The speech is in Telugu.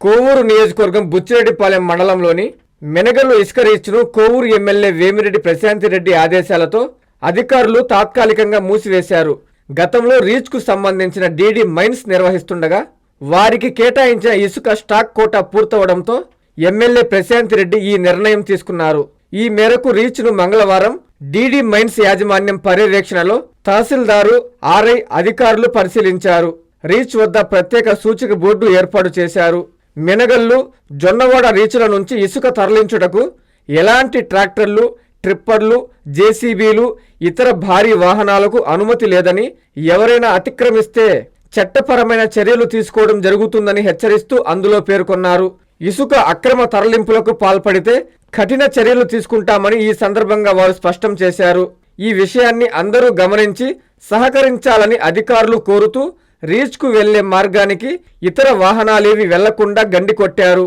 కోవూరు నియోజకవర్గం బుచ్చిరెడ్డిపాలెం మండలంలోని మెనగల్లు ఇసుక రీచ్ను కోవూరు ఎమ్మెల్యే వేమిరెడ్డి ప్రశాంతిరెడ్డి ఆదేశాలతో అధికారులు తాత్కాలికంగా మూసివేశారు. గతంలో రీచ్కు సంబంధించిన డీడీ మైన్స్ నిర్వహిస్తుండగా వారికి కేటాయించిన ఇసుక స్టాక్ కోటా పూర్తవడంతో ఎమ్మెల్యే ప్రశాంతిరెడ్డి ఈ నిర్ణయం తీసుకున్నారు. ఈ మేరకు రీచ్ను మంగళవారం డీడీ మైన్స్ యాజమాన్యం పర్యవేక్షణలో తహసీల్దారు ఆర్ఐ అధికారులు పరిశీలించారు. రీచ్ వద్ద ప్రత్యేక సూచిక బోర్డు ఏర్పాటు చేశారు. మినగల్లు జొన్నవాడ రీచ్ల నుంచి ఇసుక తరలించుటకు ఎలాంటి ట్రాక్టర్లు ట్రిప్పర్లు జేసీబీలు ఇతర భారీ వాహనాలకు అనుమతి లేదని ఎవరైనా అతిక్రమిస్తే చట్టపరమైన చర్యలు తీసుకోవడం జరుగుతుందని హెచ్చరిస్తూ అందులో పేర్కొన్నారు. ఇసుక అక్రమ తరలింపులకు పాల్పడితే కఠిన చర్యలు తీసుకుంటామని ఈ సందర్భంగా వారు స్పష్టం చేశారు. ఈ విషయాన్ని అందరూ గమనించి సహకరించాలని అధికారులు కోరుతూ రీచ్కు వెళ్ళే మార్గానికి ఇతర వాహనాలేవి వెళ్ళకుండా గండి కొట్టారు.